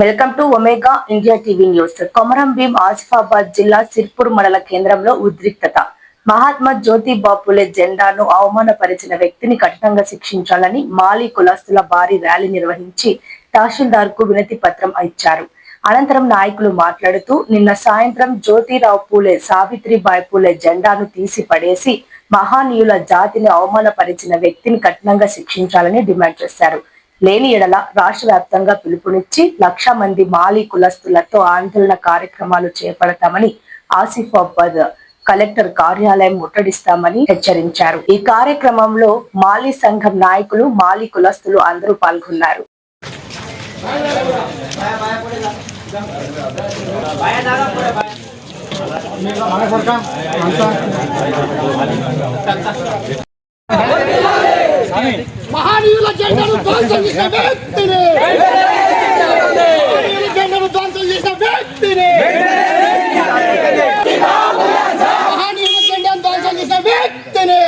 Welcome to Omega India TV news. Komaram Bheem Asifabad జిల్లా సిర్పూర్ మండల కేంద్రంలో ఉద్రిక్తత. మహాత్మా జ్యోతిబా పులే జెండాను అవమానపరిచిన వ్యక్తిని కఠినంగా శిక్షించాలని మాలీ కులస్తుల భారీ ర్యాలీ నిర్వహించి తహసీల్దార్కు వినతి పత్రం ఇచ్చారు. అనంతరం నాయకులు మాట్లాడుతూ నిన్న సాయంత్రం జ్యోతిరావు పూలే సావిత్రిబాయి పూలే జెండాను తీసి పడేసి మహానీయుల జాతిని అవమానపరిచిన వ్యక్తిని కఠినంగా శిక్షించాలని డిమాండ్ చేశారు. లేని ఎడల రాష్ట్ర వ్యాప్తంగా పిలుపునిచ్చి లక్ష మంది మాలీ కులస్తులతో ఆందోళన కార్యక్రమాలు చేపడతామని ఆసిఫాబాద్ కలెక్టర్ కార్యాలయం ముట్టడిస్తామని హెచ్చరించారు. ఈ కార్యక్రమంలో మాలీ సంఘం నాయకులు మాలీ కులస్తులు అందరూ పాల్గొన్నారు. మహానీయుల జెండాను ధ్వంసం చేసిన వ్యక్తిని మహానీయుల జెండాను ధ్వంసం చేసిన వ్యక్తిని మహానీయుల జెండాను ధ్వంసం చేసిన వ్యక్తిని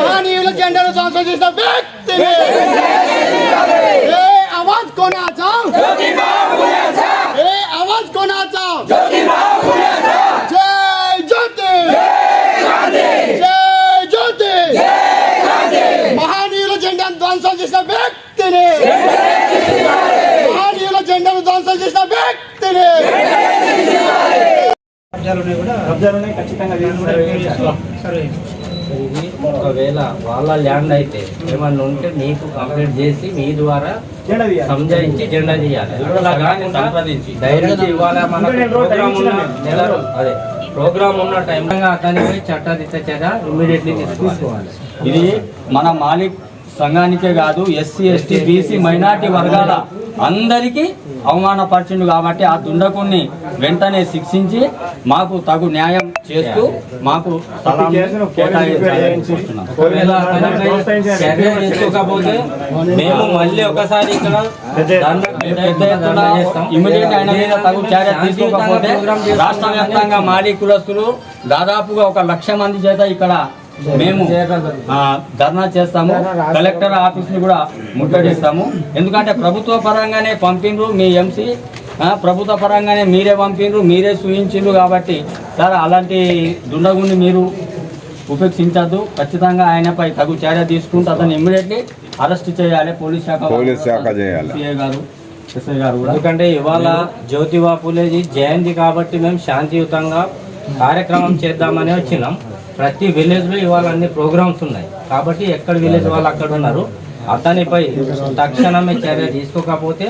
మహానీయుల జెండాను ధ్వంసం చేసిన వ్యక్తిని చేసిన వ్యక్తిని. జెండాను ధ్వంసం చేసిన వ్యక్తిని. ఒకవేళ వాళ్ళ ల్యాండ్ అయితే ఏమన్నా ఉంటే మీకు కంప్లీట్ చేసి మీ ద్వారా సంజాయించి జెండా డైరెక్ట్ ఇవాళ మన ప్రోగ్రామ్ ఉన్న నెల అదే ప్రోగ్రామ్ ఉన్న టైం. అతనిపై చట్టదిత్త చర్య ఇమ్మీడియట్లీ తీసుకోవాలి. ఇది మన మాలిక్ సంఘానికే కాదు ఎస్సీ ఎస్టీ బీసీ మైనార్టీ వర్గాల అందరికీ అవమానపరిచిండు కాబట్టి ఆ దుండకుణ్ణి వెంటనే శిక్షించి మాకు తగు న్యాయం చేస్తూ మాకు స్థలం తీసుకోకపోతే మేము మళ్ళీ ఒకసారి ఇక్కడ ఇమీడియట్ ఆయన మీద తగు చర్య తీసుకోకపోతే రాష్ట్ర వ్యాప్తంగా మాలీ కులస్తులు దాదాపుగా ఒక లక్ష మంది చేత ఇక్కడ మేము ఆ, ధర్నా చేస్తాము. కలెక్టర్ ఆఫీస్ని కూడా ముట్టడిస్తాము. ఎందుకంటే ప్రభుత్వ పరంగానే పంపిండ్రు మీ ఎంసీ ప్రభుత్వ పరంగానే మీరే పంపిండ్రు మీరే సూచించిండ్రు కాబట్టి సార్ అలాంటి దుండగుని మీరు ఉపేక్షించద్దు. ఖచ్చితంగా ఆయనపై తగు చర్య తీసుకుంటూ అతన్ని ఇమ్మీడియట్లీ అరెస్ట్ చేయాలి. పోలీస్ శాఖ పోలీస్ శాఖ చేయాలి. గారు ఎస్ఐ గారు కూడా. ఎందుకంటే ఇవాళ జ్యోతిబా పూలేజీ జయంతి కాబట్టి మేము శాంతియుతంగా కార్యక్రమం చేద్దామని వచ్చినాం. ప్రతి విలేజ్లో ఇవాళ అన్ని ప్రోగ్రామ్స్ ఉన్నాయి. కాబట్టి ఎక్కడ విలేజ్ వాళ్ళు అక్కడ ఉన్నారు అతనిపై తక్షణమే చర్య తీసుకోకపోతే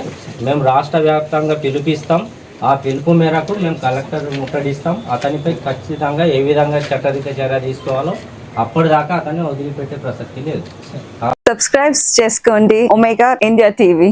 మేము రాష్ట్ర వ్యాప్తంగా పిలిపిస్తాం. ఆ పిలుపు మేరకు మేము కలెక్టర్ ముట్టడిస్తాం. అతనిపై ఖచ్చితంగా ఏ విధంగా చట్టరీత చర్య తీసుకోవాలో అప్పటిదాకా అతన్ని వదిలిపెట్టే ప్రసక్తి లేదు. సబ్స్క్రైబ్ చేసుకోండి ఒమేగా ఇండియా టీవీ